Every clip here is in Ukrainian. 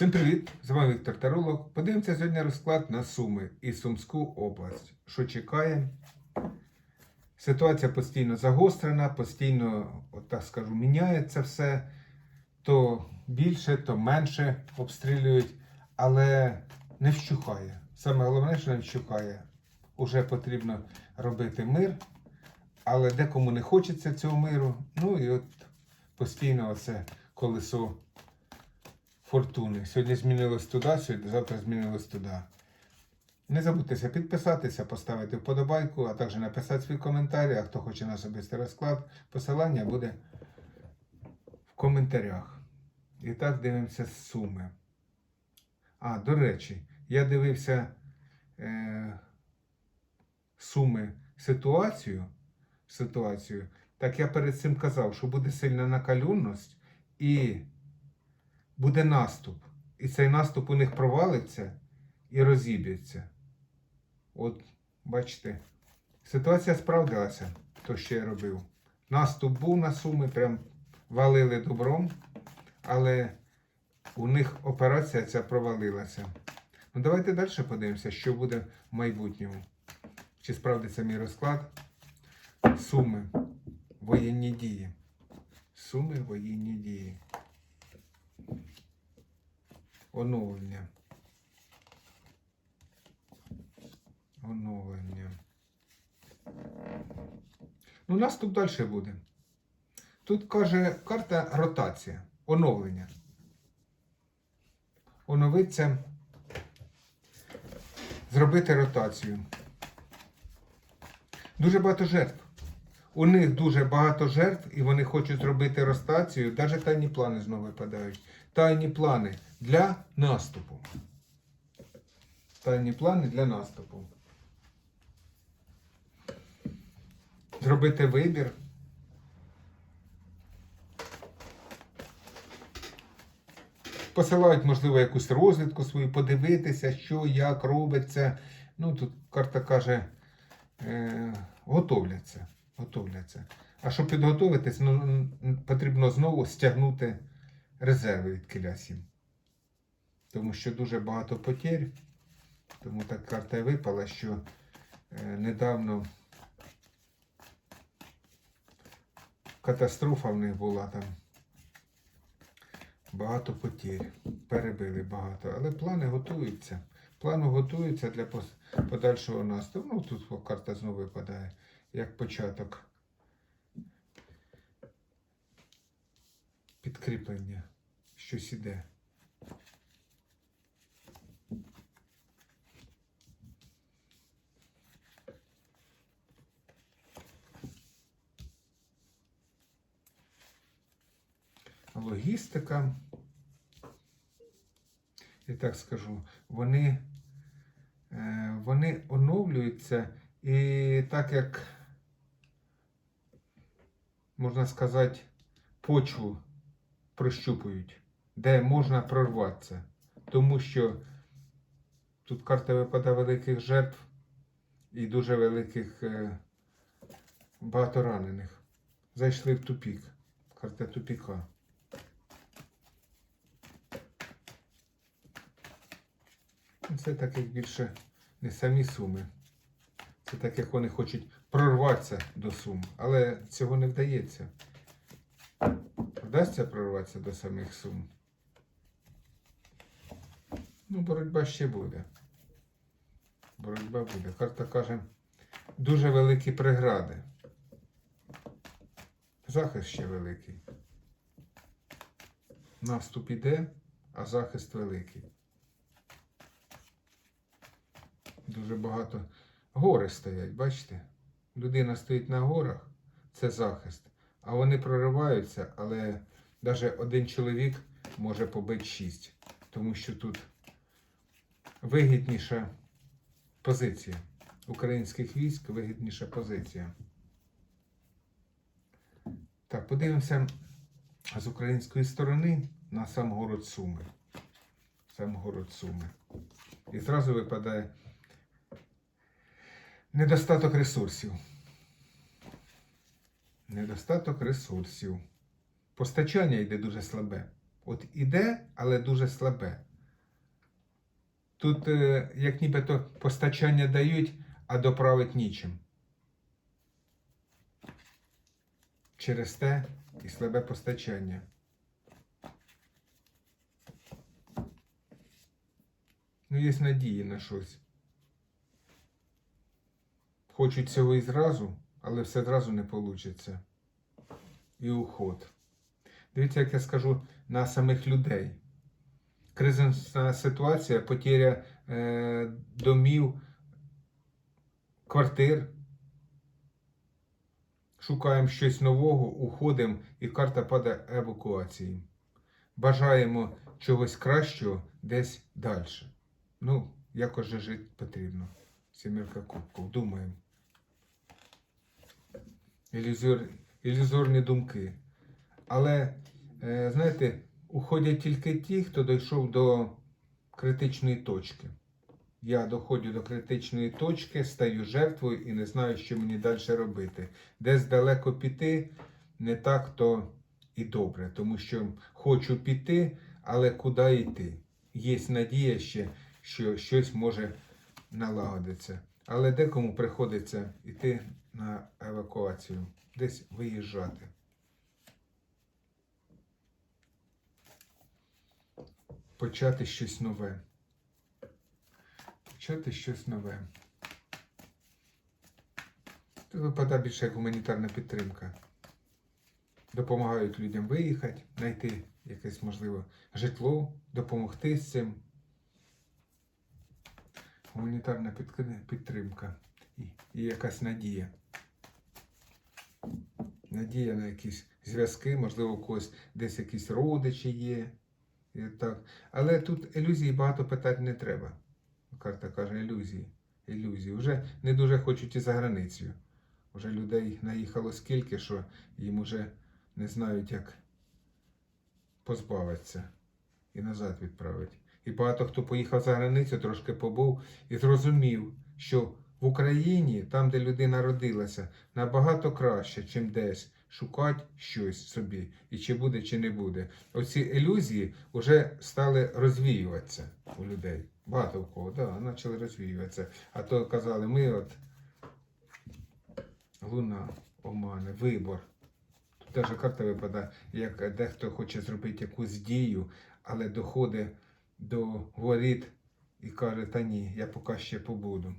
Всім привіт! З вами Віктор Таролог. Подивимося сьогодні розклад на Суми і Сумську область. Що чекає? Ситуація постійно загострена, постійно, от так скажу, міняється все. То більше, то менше обстрілюють, але не вщухає. Саме головне, що не вщухає. Уже потрібно робити мир, але декому не хочеться цього миру. Ну і от постійно оце колесо фортуни. Сьогодні змінилось туди, сьогодні, завтра змінилось туди. Не забудьтеся підписатися, поставити вподобайку, а також написати свій коментар. А хто хоче на особистий розклад, посилання буде в коментарях. І так дивимося суми. А, до речі, я дивився е, суми ситуацію, ситуацію. Так я перед цим казав, що буде сильна накалюнність і буде наступ. І цей наступ у них провалиться і розіб'ється. От, бачите, ситуація справдилася, то, що я робив. Наступ був на суми, прям валили добром, але у них операція ця провалилася. Ну, давайте далі подивимося, що буде в майбутньому. Чи справдиться мій розклад? Суми, воєнні дії. Суми, воєнні дії. Оновлення. Оновлення. Ну, наступ далі буде. Тут каже карта ротація, оновлення. Оновиться, зробити ротацію. Дуже багато жертв. У них дуже багато жертв, і вони хочуть зробити ротацію. Навіть тайні плани знову випадають. Тайні плани для наступу. Тайні плани для наступу. Зробити вибір. Посилають, можливо, якусь розвідку свою, подивитися, що, як робиться. Ну, тут карта каже, е, готовляться. готовляться. А щоб підготуватись, ну, потрібно знову стягнути резерви від кілясів. Тому що дуже багато потерь. Тому так карта і випала, що е, недавно катастрофа в них була там. Багато потерь. Перебили багато. Але плани готуються. Плани готуються для подальшого наступу. Ну, тут карта знову випадає, як початок. Підкріплення. Щось іде. логістика. Я так скажу, вони, е, вони оновлюються і так як, можна сказати, почву прощупують, де можна прорватися. Тому що тут карта випадає великих жертв і дуже великих е, багато ранених. Зайшли в тупік. Карта тупіка. Це так як більше не самі суми. Це так як вони хочуть прорватися до сум. Але цього не вдається. Вдасться прорватися до самих сум. Ну, боротьба ще буде. Боротьба буде. Карта каже, дуже великі прегради. Захист ще великий. Наступ іде, а захист великий. Дуже багато. Гори стоять, бачите? Людина стоїть на горах, це захист. А вони прориваються, але навіть один чоловік може побити шість. Тому що тут вигідніша позиція. Українських військ вигідніша позиція. Так, подивимося з української сторони на сам город Суми. Сам город Суми. І зразу випадає недостаток ресурсів. Недостаток ресурсів. Постачання йде дуже слабе. От іде, але дуже слабе. Тут е, як нібито постачання дають, а доправить нічим. Через те і слабе постачання. Ну, є надії на щось. Хочуть цього і зразу, але все зразу не вийде. І уход. Дивіться, як я скажу на самих людей. Кризисна ситуація, потеря е, домів, квартир. Шукаємо щось нового, уходимо, і карта падає евакуації. Бажаємо чогось кращого десь далі. Ну, якось же жити потрібно. Сімірка кубків. Думаємо. Ілюзор... Ілюзорні думки. Але, е, знаєте, уходять тільки ті, хто дійшов до критичної точки. Я доходжу до критичної точки, стаю жертвою і не знаю, що мені далі робити. Десь далеко піти, не так то і добре, тому що хочу піти, але куди йти? Є надія ще, що щось може налагодитися. Але декому приходиться йти на евакуацію, десь виїжджати. Почати щось нове. Почати щось нове. Тут випадає більше як гуманітарна підтримка. Допомагають людям виїхати, знайти якесь можливо житло, допомогти з цим. Гуманітарна підтримка і, і якась надія. Надія на якісь зв'язки, можливо, у когось десь якісь родичі є. Так. Але тут ілюзії багато питати не треба. Карта каже ілюзії. Ілюзії. Вже не дуже хочуть і за границею. Вже людей наїхало скільки, що їм вже не знають, як позбавитися і назад відправити. І багато хто поїхав за границю, трошки побув і зрозумів, що в Україні, там, де людина родилася, набагато краще, чим десь шукати щось собі, і чи буде, чи не буде. Оці ілюзії вже стали розвіюватися у людей. Багато в кого, да, почали розвіюватися. А то казали, ми от луна, омане, вибор. Тут теж карта випадає, як дехто хоче зробити якусь дію, але доходить до воріт і каже, та ні, я поки ще побуду.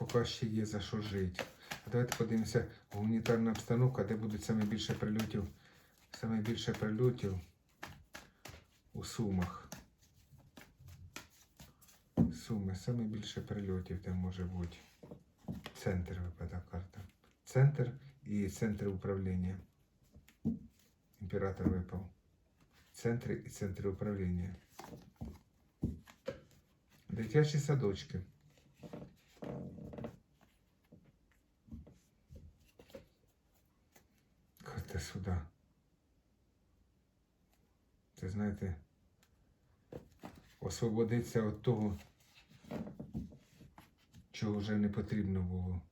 Поки ще є за що жити. А давайте подивимося гуманітарна обстановка, де будуть саме більше прильотів. Саме більше прильотів у Сумах. Суми, саме більше прильотів там може бути. Центр випадає карта. Центр і центр управління. Імператор випав. Центри і центри управління. Дитячі садочки. Сюда. Це знаєте, освободитися від того, чого вже не потрібно було.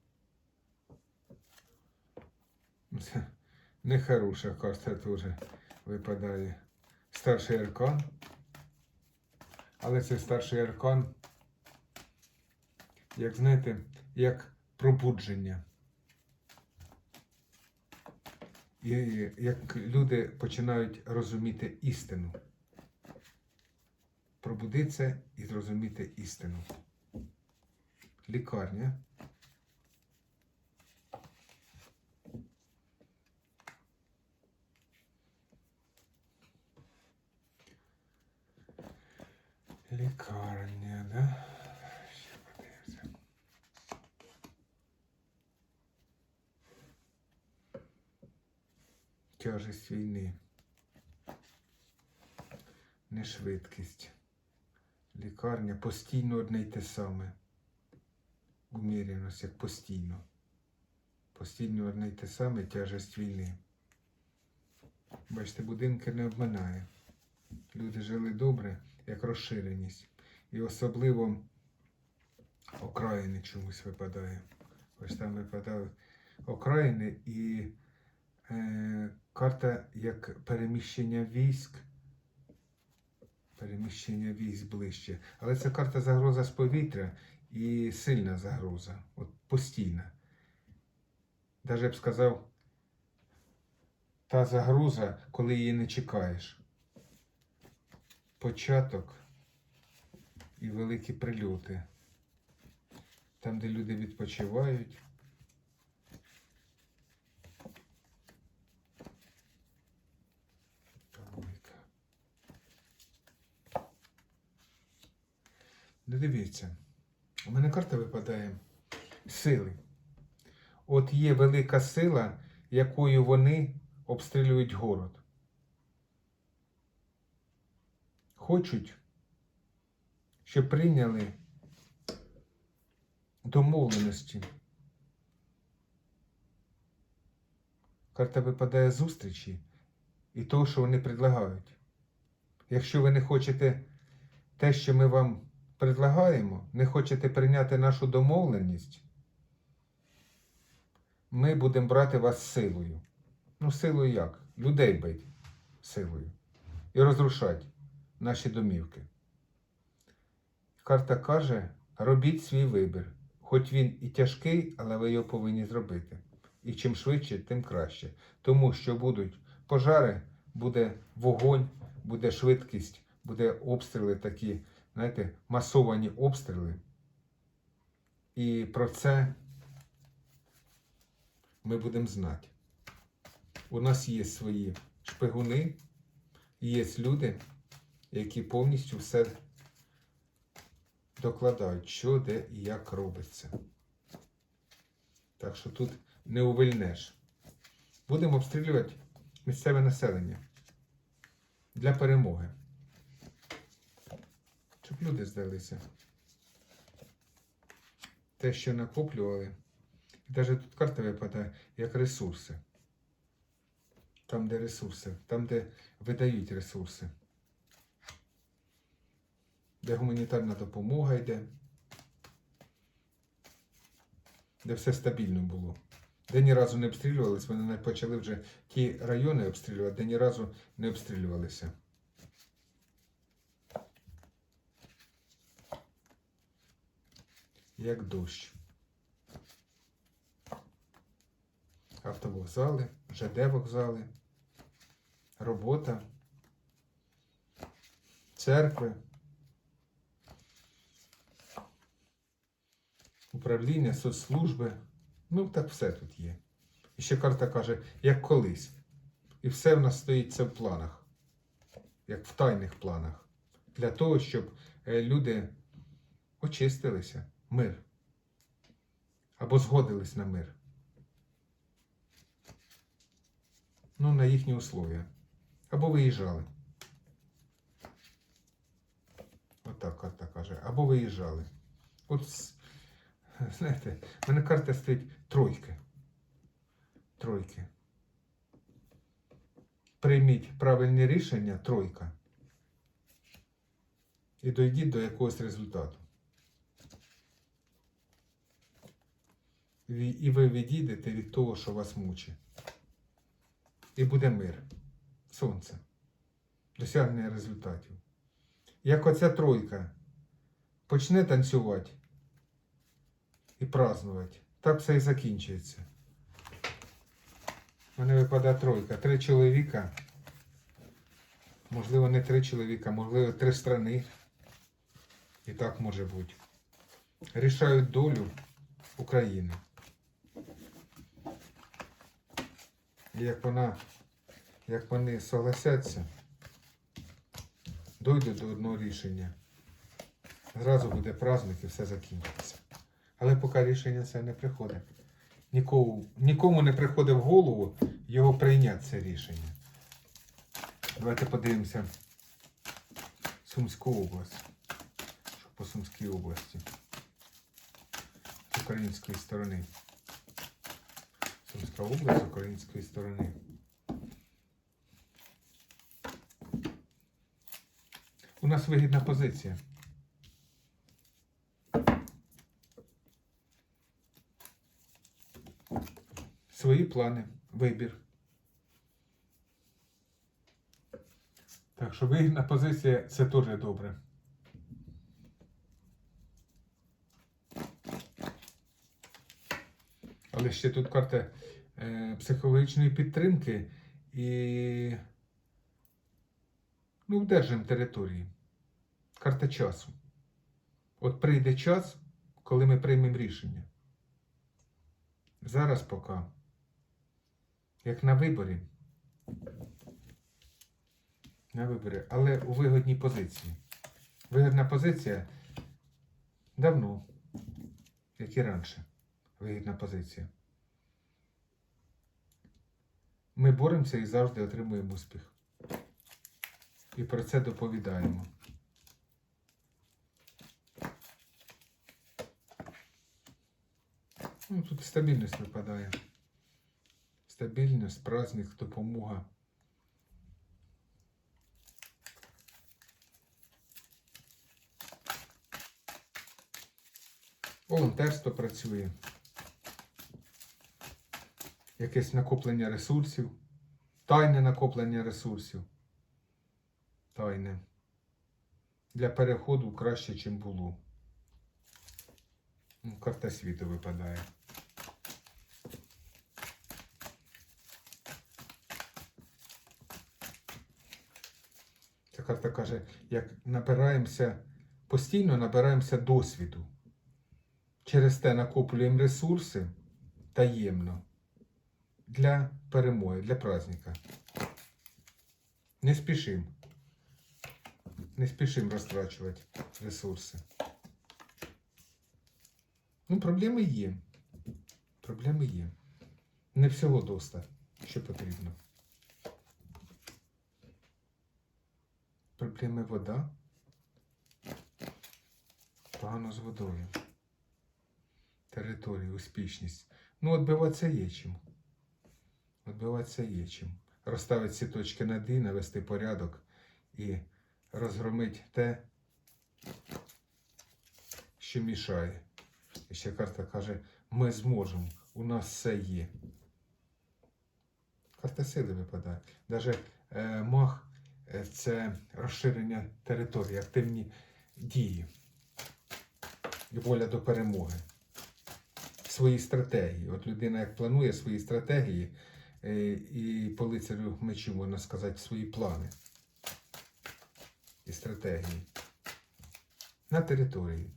Ну, Це нехороша карта теж випадає. Старший аркан. Але це старший аркан, як знаєте, як пробудження. І як люди починають розуміти істину. Пробудитися і зрозуміти істину. Лікарня. Лікарня, да? Тяжесть війни. Нешвидкість. Лікарня постійно одне й те саме. Уміряність, як постійно. Постійно одне й те саме тяжесть війни. Бачите, будинки не обминає. Люди жили добре, як розширеність. І особливо окраїни чомусь випадає. Ось там випадали окраїни і е, Карта як переміщення військ. Переміщення військ ближче. Але це карта загроза з повітря і сильна загроза. От постійна. Даже я б сказав, та загроза, коли її не чекаєш. Початок і великі прильоти. Там, де люди відпочивають. Помийка. Не дивіться. У мене карта випадає сили. От є велика сила, якою вони обстрілюють город. Хочуть, щоб прийняли домовленості. Карта випадає зустрічі і того, що вони предлагають. Якщо ви не хочете те, що ми вам предлагаємо, не хочете прийняти нашу домовленість, ми будемо брати вас силою. Ну, силою як? Людей бить силою. І розрушати наші домівки. Карта каже, робіть свій вибір. Хоч він і тяжкий, але ви його повинні зробити. І чим швидше, тим краще. Тому що будуть пожари, буде вогонь, буде швидкість, буде обстріли такі, знаєте, масовані обстріли. І про це ми будемо знати. У нас є свої шпигуни, є люди, які повністю все докладають, що, де і як робиться. Так що тут не увильнеш. Будемо обстрілювати місцеве населення для перемоги. Щоб люди здалися. Те, що накоплювали. І навіть тут карта випадає як ресурси. Там, де ресурси, там, де видають ресурси. Де гуманітарна допомога йде. Де все стабільно було. Де ні разу не обстрілювалися, вони почали вже ті райони обстрілювати, де ні разу не обстрілювалися. Як дощ. Автовокзали, ЖД вокзали, робота, церкви, управління, соцслужби. Ну, так все тут є. І ще карта каже, як колись. І все в нас стоїть це в планах, як в тайних планах. Для того, щоб е, люди очистилися, мир. Або згодились на мир. Ну, на їхні условия. Або виїжджали. Отак карта каже. Або виїжджали. От, знаєте, в мене карта стоїть тройки. Тройки. Прийміть правильні рішення, тройка. І дойдіть до якогось результату. І ви відійдете від того, що вас мучить. І буде мир. Сонце. Досягнення результатів. Як оця тройка почне танцювати і празднувати, так все і закінчується. У мене випадає тройка. Три чоловіка. Можливо, не три чоловіка, можливо, три страни. І так може бути. Рішають долю України. І як вона, як вони согласяться, дойдуть до одного рішення. Зразу буде праздник і все закінчиться. Але поки рішення це не приходить. Нікому, нікому не приходить в голову його прийняти це рішення. Давайте подивимося Сумську область. Що по Сумській області. З української сторони. Сумська область з української сторони. У нас вигідна позиція. Свої плани, вибір. Так що вигідна позиція це теж добре. Але ще тут карта е, психологічної підтримки і ну, вдержимо території. Карта часу. От прийде час, коли ми приймемо рішення. Зараз поки. Як на виборі. На виборі, але у вигодній позиції. Вигідна позиція давно, як і раніше. Вигідна позиція. Ми боремося і завжди отримуємо успіх. І про це доповідаємо. Ну, тут стабільність випадає. Стабільність, праздник, допомога. Волонтерство працює. Якесь накоплення ресурсів. Тайне накоплення ресурсів. Тайне. Для переходу краще, ніж було. Ну, карта світу випадає. Ця карта каже, як набираємося, постійно набираємося досвіду. Через те накоплюємо ресурси таємно для перемоги, для праздника. Не спішим. Не спішим розтрачувати ресурси. Ну, проблеми є. Проблеми є. Не всього доста, що потрібно. Проблеми вода. Погано з водою. Територія, успішність. Ну, відбиватися є чим. Відбиватися є чим. Розставити всі точки над «і», навести порядок і розгромити те, що мішає. І ще карта каже, ми зможемо, у нас все є. Карта сили випадає. Навіть е, мах е, це розширення території, активні дії і воля до перемоги. Свої стратегії. От людина як планує свої стратегії, і по лицарю мечу, можна сказати, свої плани і стратегії на території.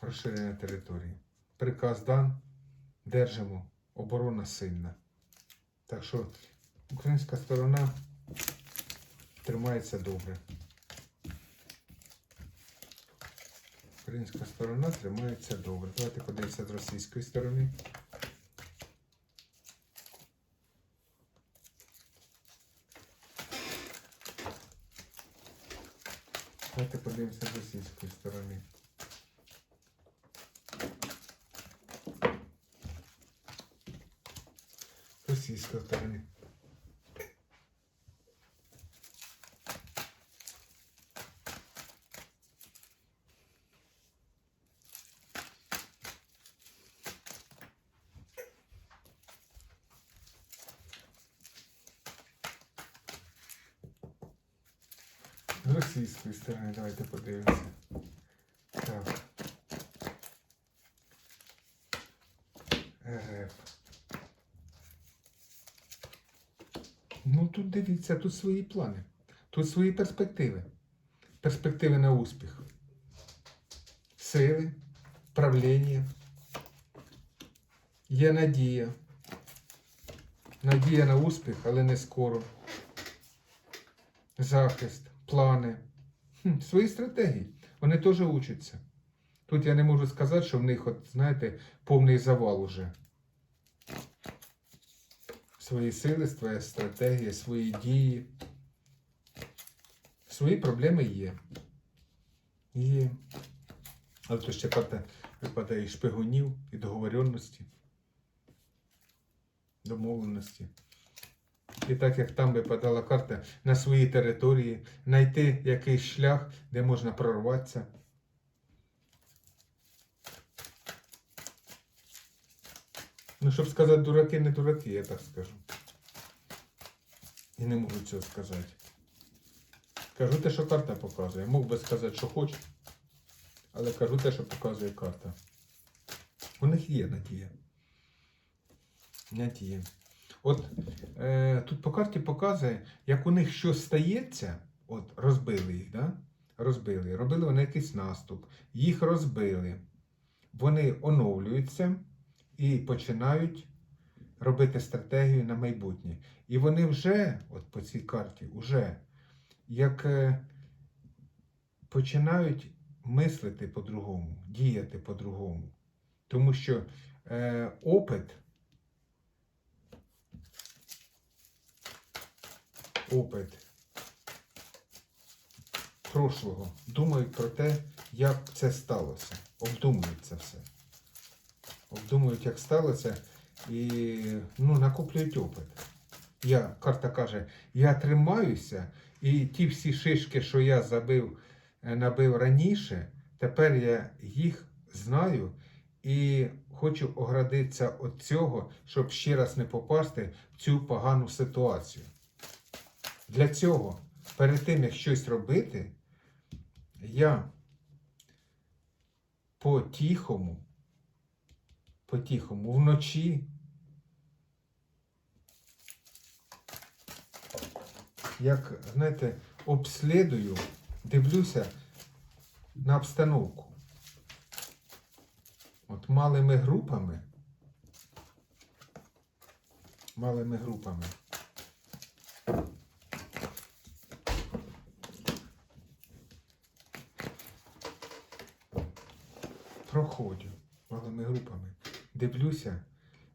Розширення території. Приказ дан, держимо, оборона сильна. Так що українська сторона тримається добре. Українська сторона тримається добре. Давайте подивимося з російської сторони. Давайте подивимося з російської сторони. Російської сторони. З російської сторони, давайте подивимося. Так. РФ. Ну тут дивіться, тут свої плани. Тут свої перспективи. Перспективи на успіх. Сили, правління. Є надія. Надія на успіх, але не скоро. Захист, плани. Свої стратегії. Вони теж учаться. Тут я не можу сказати, що в них, от, знаєте, повний завал уже. Свої сили, своя стратегія, свої дії. Свої проблеми є. Є. Але то ще випадає і шпигунів, і договоренності, домовленості. І так як там випадала карта на своїй території, знайти якийсь шлях, де можна прорватися. Ну, щоб сказати, дураки не дураки, я так скажу. І не можу цього сказати. Кажу те, що карта показує. Мог би сказати, що хочу, але кажу те, що показує карта. У них є надія. Надія. От е, тут по карті показує, як у них щось стається, от розбили їх, да? розбили, робили вони якийсь наступ, їх розбили, вони оновлюються і починають робити стратегію на майбутнє. І вони вже, от по цій карті, вже як е, починають мислити по-другому, діяти по-другому. Тому що е, опит, опит прошлого думають про те, як це сталося. Обдумують це все. Обдумують, як сталося, і ну, накоплюють опит. Я, карта каже, я тримаюся, і ті всі шишки, що я забив, е, набив раніше, тепер я їх знаю і хочу оградитися від цього, щоб ще раз не попасти в цю погану ситуацію. Для цього, перед тим, як щось робити, я по-тихому, по-тихому, вночі як, знаєте, обслідую, дивлюся на обстановку. От малими групами, малими групами. Проходжу малими групами. Дивлюся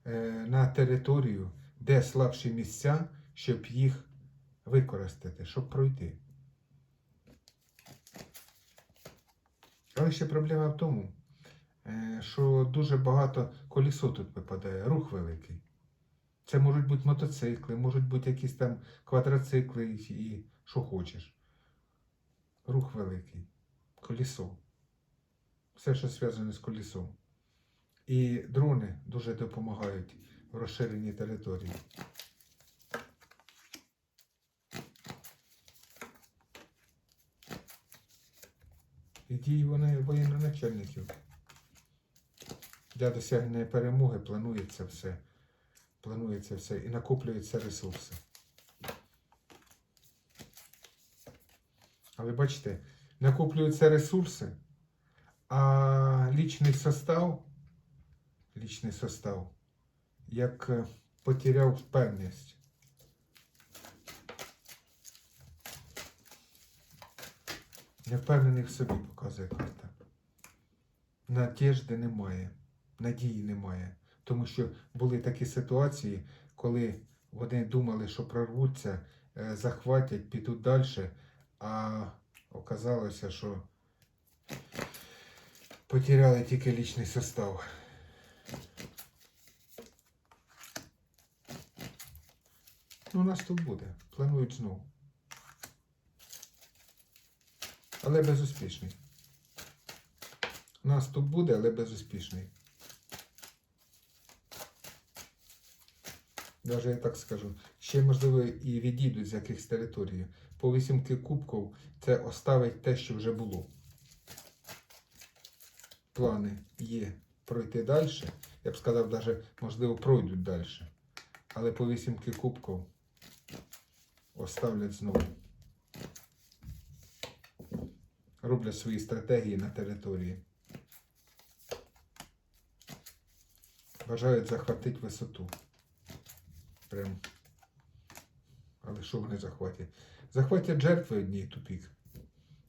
е, на територію, де слабші місця, щоб їх використати, щоб пройти. Але ще проблема в тому, е, що дуже багато колісо тут випадає, рух великий. Це можуть бути мотоцикли, можуть бути якісь там квадроцикли і що хочеш. Рух великий, колісо. Все, що зв'язане з колісом. І дрони дуже допомагають в розширенні території. І дії вони воєнноначальників. Для досягнення перемоги планується все. Планується все і накоплюються ресурси. Але бачите, накоплюються ресурси, а лічний состав, лічний состав, як е, потеряв впевненість. Не впевнений собі, показує карта. Надіжди немає, надії немає. Тому що були такі ситуації, коли вони думали, що прорвуться, е, захватять, підуть далі, а оказалося, що потеряли тільки лічний состав. Ну, наступ буде. Планують знову. Але безуспішний. Наступ буде, але безуспішний. Даже я так скажу. Ще, можливо, і відійдуть з якихось територій. По вісімки кубків це оставить те, що вже було. Плани є пройти далі. Я б сказав, навіть, можливо, пройдуть далі. Але по вісімки кубків оставлять знову. Роблять свої стратегії на території. Бажають захватити висоту. Прям. Але що вони захватять? Захватять жертви одні тупік.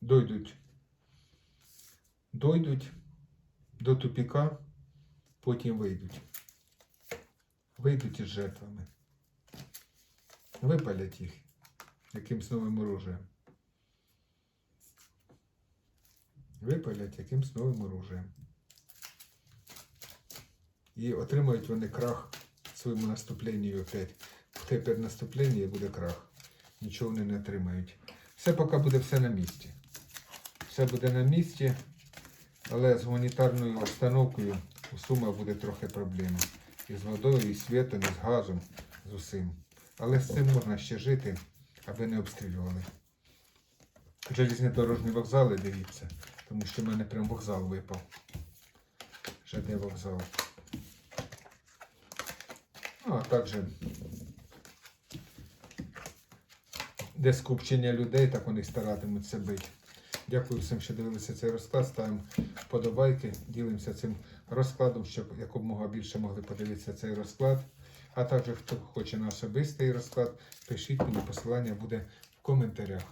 Дойдуть. Дойдуть до тупіка, потім вийдуть. Вийдуть із жертвами. Випалять їх якимсь новим оружием. Випалять якимсь новим оружием. І отримають вони крах своєму наступленні опять. Тепер наступлення і буде крах. Нічого вони не отримають. Все поки буде все на місці. Все буде на місці, але з гуманітарною обстановкою у Сумах буде трохи проблем. І з водою, і світом, і з газом, з усім. Але з цим можна ще жити, аби не обстрілювали. Железнодорожні вокзали, дивіться, тому що в мене прям вокзал випав. ЖД вокзал. Ну, а також де скупчення людей, так вони старатимуться бити. Дякую всім, що дивилися цей розклад. Ставимо вподобайки, ділимося цим розкладом, щоб якомога більше могли подивитися цей розклад. А також, хто хоче на особистий розклад, пишіть мені посилання буде в коментарях.